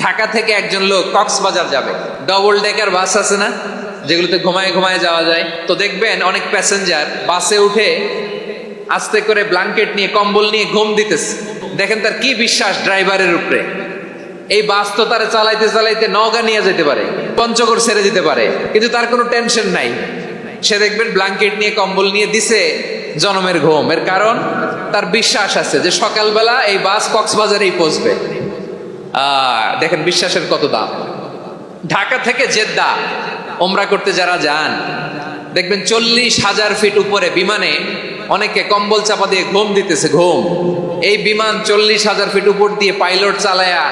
ঢাকা থেকে একজন লোক কক্সবাজার যাবে। ডবল ডেকার বাস আছে না? যেগুলোতে ঘুমায় ঘুমায় যাওয়া যায়। তো দেখবেন অনেক প্যাসেঞ্জার বাসে উঠে আস্তে করে ব্ল্যাঙ্কেট নিয়ে, কম্বল নিয়ে ঘুম দিতেছে। দেখেন তার কি বিশ্বাস ড্রাইভারের উপরে। এই বাস তো তারা চালাইতে চালাইতে নগা নিয়ে যেতে পারে, পঞ্চগড় ছেড়ে দিতে পারে। কিন্তু তার কোনো টেনশন নাই। সে দেখবেন ব্ল্যাঙ্কেট নিয়ে, কম্বল নিয়ে দিছে জনমের ঘুম। এর কারণ তার বিশ্বাস আছে যে সকালবেলা এই বাস কক্সবাজারেই পৌঁছবে। দেখেন বিশ্বাসের কত দাম। ঢাকা থেকে জেদ্দা, ওমরা করতে যারা যান, দেখবেন চল্লিশ হাজার ফিট উপরে বিমানে অনেকে কম্বল চাপা দিয়ে ঘুম দিতেছে, ঘুম। এই বিমান চল্লিশ হাজার ফিট উপর দিয়ে পাইলট চালায়া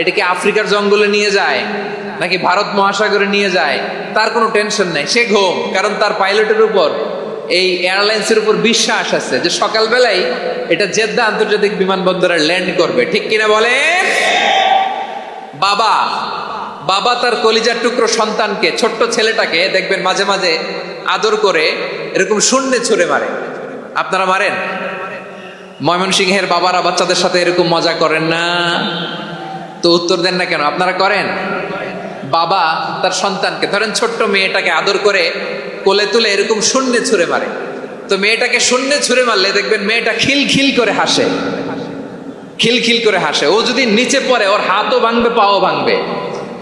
এটাকে আফ্রিকার জঙ্গলে নিয়ে যায়, নাকি ভারত মহাসাগরে নিয়ে যায়, তার কোনো টেনশন নাই, সে ঘুম। কারণ তার পাইলটের উপর, এই এয়ারলাইন্সের উপর বিশ্বাস আছে যে সকালবেলায় এটা জেদ্দা আন্তর্জাতিক বিমানবন্দরে ল্যান্ড করবে। ঠিক কিনা বলেন? বাবা বাবা তার কলিজার টুকরো সন্তানকে, ছোট্ট ছেলেটাকে, দেখবেন মাঝে মাঝে আদর করে এরকম শূন্যে ছুঁড়ে মারে। আপনারা মারেন? ময়মনসিংহের বাবারা বাচ্চাদের সাথে এরকম মজা করেন না? তো উত্তর দেন না কেন? আপনারা করেন? বাবা তার সন্তানকে, ধরেন ছোট্ট মেয়েটাকে আদর করে কোলে তুলে এরকম শূন্যে ছুঁড়ে মারে। তো মেয়েটাকে শূন্যে ছুঁড়ে মারলে দেখবেন মেয়েটা খিল খিল করে হাসে। খিলখিল করে হাসে। ও যদি নিচে পড়ে, ওর হাতও ভাঙবে, পাও ভাঙবে।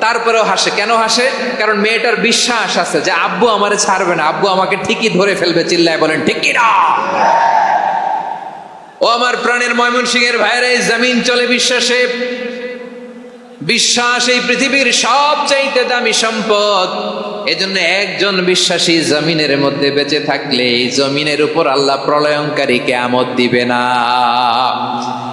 তারপরেও হাসে। কেন হাসে? কারণ মেয়েটার বিশ্বাস আছে যে, আব্বু আমারে ছাড়বে না। আব্বু আমাকে ঠিকই ধরে ফেলবে। চিল্লায় বলেন ঠিকই না ও আমার প্রাণের ময়মনসিংহের ভাইয়ের ভাইরে জমিন চলে বিশ্বাসে। বিশ্বাস এই পৃথিবীর সবচাইতে দামি সম্পদ। এজন্য একজন বিশ্বাসী জমিনের মধ্যে বেঁচে থাকলে এই জমিনের উপর আল্লাহ প্রলয়ঙ্কারী কেয়ামত দিবে না।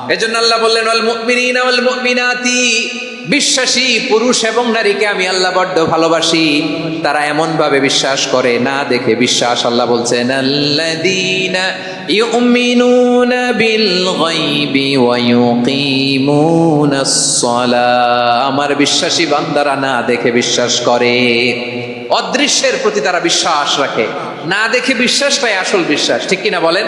এজন্য আল্লাহ বললেন, ওয়াল মুমিনিনা ওয়াল মুমিনাতি, বিশ্বাসী পুরুষ এবং নারীকে আমি আল্লাহ বড্ড ভালোবাসি। তারা এমন ভাবে বিশ্বাস করে, না দেখে বিশ্বাস আল্লাহ বলছেন, আল্লাযীনা ইউমিনুনা বিল গায়বি ওয়া ইউকিমুনাস সালাহ আমার বিশ্বাসী বান্দারা না দেখে বিশ্বাস করে। অদৃশ্যের প্রতি তারা বিশ্বাস রাখে। না দেখে বিশ্বাসটাই আসল বিশ্বাস। ঠিক কিনা বলেন?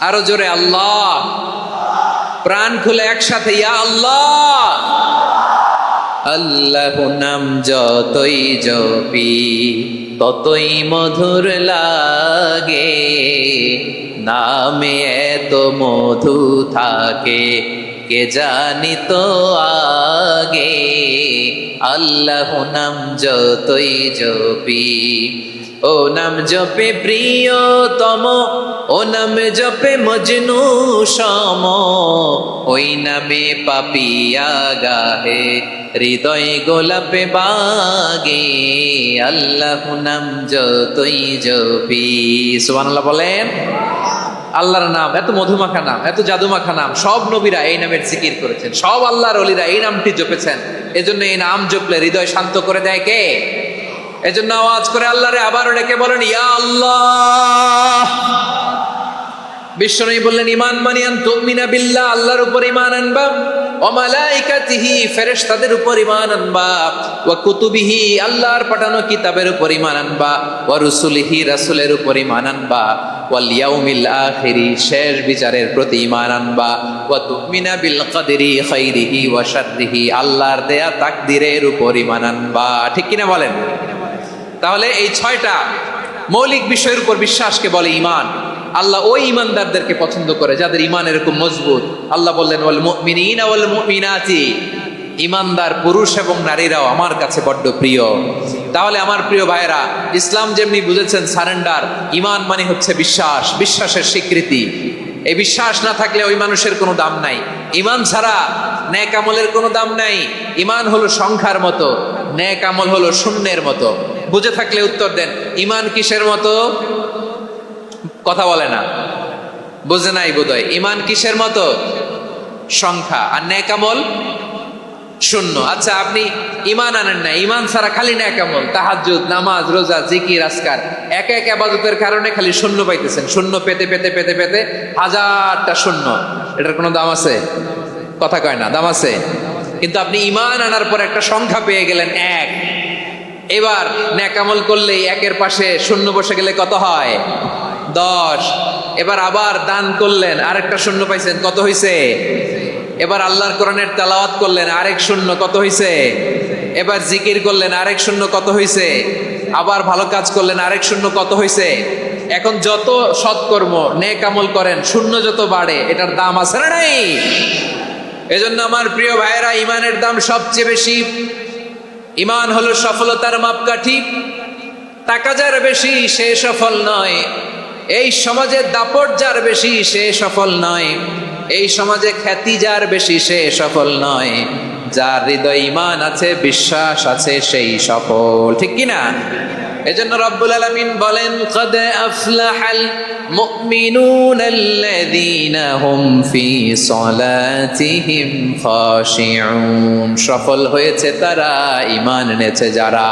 আরও জোরে আল্লাহ। প্রাণ খুলে একসাথে, ইয়া আল্লাহ। আল্লাহ নাম যতই জপি, ততই মধুর লাগে। নামে এত মধু থাকে, কে জানি তো আগে। আল্লাহ নাম যতই জপি ও নাম জপে প্রিয়তম, ও নাম জপে মজনু সম। ওই নামে পাপিয়া গাহে হৃদয় গোলাপে বাগে। আল্লাহ নাম যতই জপি, সুবহানাল্লাহ বলেন। আল্লাহর নাম, এত মধুমাখা নাম, এত জাদুমাখা নাম, সব নবীরা এই নামের জিকির করেছেন। সব আল্লাহর অলিরা এই নামটি জপেছেন। এজন্য এই নাম জপলে হৃদয় শান্ত করে দেয় কে? এজন্য আওয়াজ করে আল্লাহরে আবারও ডেকে বলেন, ইয়া আল্লাহ। বিশ্বনবী বললেন ইমান মানিয়ান তুমিনা বিল্লাহ, আল্লাহর উপর ইমান আনবা। ও মালাইকাতিহি, ফেরেশতাদের উপর ইমান আনবা। ওয়া কুতুবিহি, আল্লাহর পাঠানো কিতাবের উপর ইমান আনবা। ওয়া রুসুলিহি, রাসূলের উপর ইমান আনবা। ওয়াল ইয়াউমিল আখিরি, শেষ বিচারের প্রতি ইমান আনবা। ওয়া তুমিনা বিল কদরি খাইরিহি ওয়া শাররিহি, আল্লাহর দেয়া তাকদীরের উপর ইমান আনবা। ঠিক কিনা বলেন? তাহলে এই ছয়টা মৌলিক বিষয়ের উপর বিশ্বাসকে বলে ইমান আল্লাহ ওই ইমানদারদেরকে পছন্দ করে, যাদের ইমান এরকম মজবুত। আল্লাহ বললেন, ওয়াল ইমানদার পুরুষ এবং নারীরাও আমার কাছে বড্ড প্রিয়। তাহলে আমার প্রিয় ভাইরা ইসলাম যেমনি বুঝেছেন সারেন্ডার ইমান মানে হচ্ছে বিশ্বাস, বিশ্বাসের স্বীকৃতি। এই বিশ্বাস না থাকলে ওই মানুষের কোনো দাম নাই। ইমান ছাড়া ন্যাক আমলের কোনো দাম নাই। ইমান হলো সংখ্যার মতো, ন্যাক আমল হলো শূন্যের মতো। বুঝে থাকলে উত্তর দেন। ইমান কিসের মতো? কথা বলে না। বুঝে নাই বোধহয়। ইমান কিসের মতো? সংখ্যা। আর ন্যাক আমল শূন্য। আচ্ছা আপনি ইমান আনেন না ইমান ছাড়া খালি ন্যাক আমল তাহাজ্জুদ, নামাজ, রোজা, জিকির আসকার এক এক আবাদতের কারণে খালি শূন্য পাইতেছেন। শূন্য পেতে পেতে পেতে পেতে হাজারটা শূন্য। এটার কোনো দাম আছে? কথা কয় না, দাম আছে। কিন্তু আপনি ইমান আনার পর একটা সংখ্যা পেয়ে গেলেন এক। এবার ন্যাকামল করলে একের পাশে শূন্য বসে গেলে কত হয়? দশ। এবার আবার দান করলেন, আরেকটা শূন্য পাইছেন, কত হইছে? এবার আল্লাহর কোরআনের তেলাওয়াত করলেন, আরেক শূন্য, কত হইছে? এবার জিকির করলেন, আরেক শূন্য, কত হইছে? আবার ভালো কাজ করলেন, আরেক শূন্য, কত হইছে? এখন যত সৎকর্ম নেক আমল করেন, শূন্য যত বাড়ে, এটার দাম আছে না নাই? এজন্য আমার প্রিয় ভাইয়েরা, ইমানের দাম সবচেয়ে বেশি। ইমান হলো সফলতার মাপকাঠি। টাকা যার বেশি, সে সফল নয়। এই সমাজে দাপট যার বেশি, সে সফল নয়। এই সমাজে খ্যাতি যার বেশি, সে সফল নয়। যার হৃদয় ইমান আছে, বিশ্বাস আছে, সেই সফল। ঠিক কি না এজন্য রব্বুল আলামিন বলেন, কদ আফলাহাল মুমিনুন আল্লাযীনা হুম ফি সলাতিহিম খাশিউন। সফল হয়েছে তারা, ঈমান এনেছে যারা।